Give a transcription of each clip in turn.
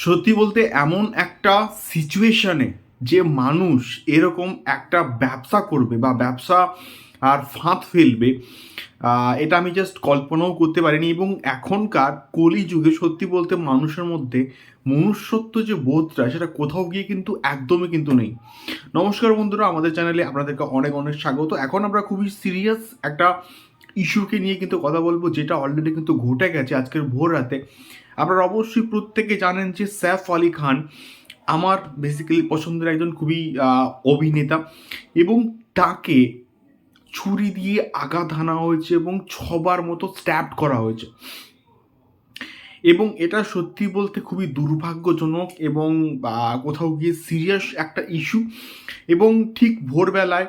সত্যি বলতে এমন একটা সিচুয়েশনে যে মানুষ এরকম একটা ব্যবসা করবে বা ব্যবসা আর ফাঁদ ফেলবে এটা আমি জাস্ট কল্পনাও করতে পারিনি এবং এখনকার কলিযুগে সত্যি বলতে মানুষের মধ্যে মনুষ্যত্ব যে বোধটা, সেটা কোথাও গিয়ে কিন্তু একদমই কিন্তু নেই। নমস্কার বন্ধুরা, আমাদের চ্যানেলে আপনাদেরকে অনেক অনেক স্বাগত। এখন আমরা খুবই সিরিয়াস একটা ইস্যুকে নিয়ে কিন্তু কথা বলব, যেটা অলরেডি কিন্তু ঘটে গেছে আজকের ভোর রাতে। আপনারা অবশ্যই প্রত্যেকে জানেন যে স্যাফ আলী খান আমার বেসিক্যালি পছন্দের একজন খুবই অভিনেতা এবং তাকে ছুরি দিয়ে আঘাত হানা হয়েছে এবং ছবার মতো স্ট্যাপ করা হয়েছে। এবং এটা সত্যি বলতে খুবই দুর্ভাগ্যজনক এবং কোথাও গিয়ে সিরিয়াস একটা ইস্যু এবং ঠিক ভোরবেলায়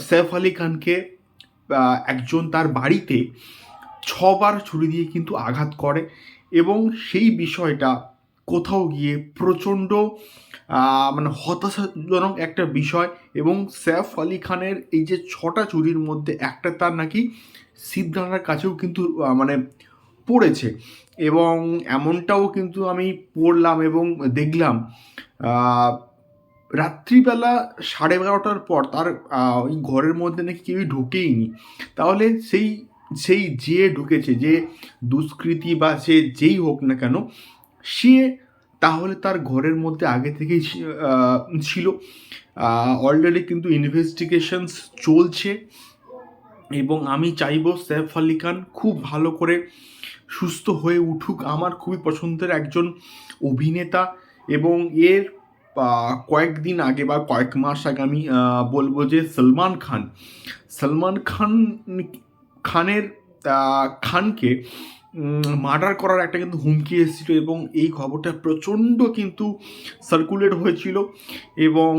সৈফ আলী খানকে একজন তার বাড়িতে ছবার ছুরি দিয়ে কিন্তু আঘাত করে এবং সেই বিষয়টা কোথাও গিয়ে প্রচণ্ড মানে হতাশাজনক একটা বিষয় এবং সৈফ আলী খানের এই যে ছটা চুরির মধ্যে একটা তার নাকি সিদ্ধান্তার কাছেও কিন্তু মানে পড়েছে এবং এমনটাও কিন্তু আমি পড়লাম এবং দেখলাম রাত্রিবেলা সাড়ে বারোটার পর তার ওই ঘরের মধ্যে নাকি কেউই ঢুকেইনি। তাহলে সেই সেই যে ঢুকেছে, যে দুষ্কৃতি বা সে যেই হোক না কেন, সে তাহলে তার ঘরের মধ্যে আগে থেকেই ছিল। অলরেডি কিন্তু ইনভেস্টিগেশনস চলছে এবং আমি চাইব সৈফ আলী খান খুব ভালো করে সুস্থ হয়ে উঠুক। আমার খুবই পছন্দের একজন অভিনেতা এবং এর কয়েকদিন আগে বা কয়েক মাস আগে আমি বলব যে সলমান খান সলমান খান খানের খানকে মার্ডার করার একটা কিন্তু হুমকি এসেছিল এবং এই খবরটা প্রচণ্ড কিন্তু সার্কুলেট হয়েছিল এবং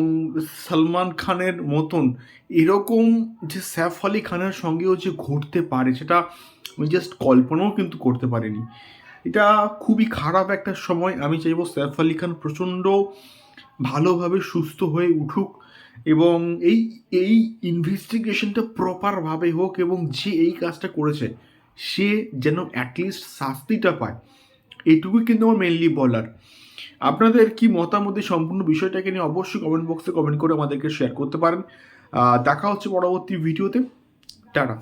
সলমান খানের মতন এরকম যে স্যাফ আলী খানের সঙ্গেও যে ঘটতে পারে, সেটা আমি জাস্ট কল্পনাও কিন্তু করতে পারিনি। এটা খুবই খারাপ একটা সময়। আমি চাইব সৈফ আলী খান প্রচণ্ড ভালোভাবে সুস্থ হয়ে উঠুক এবং এই এই ইনভেস্টিগেশনটা প্রপারভাবে হোক এবং যে এই কাজটা করেছে, সে যেন অ্যাটলিস্ট শাস্তিটা পায়। এইটুকুই কিন্তু আমার মেনলি বলার। আপনাদের কি মতামত সম্পূর্ণ বিষয়টাকে নিয়ে অবশ্যই কমেন্ট বক্সে কমেন্ট করে আমাদেরকে শেয়ার করতে পারেন। দেখা হচ্ছে পরবর্তী ভিডিওতে টাটা।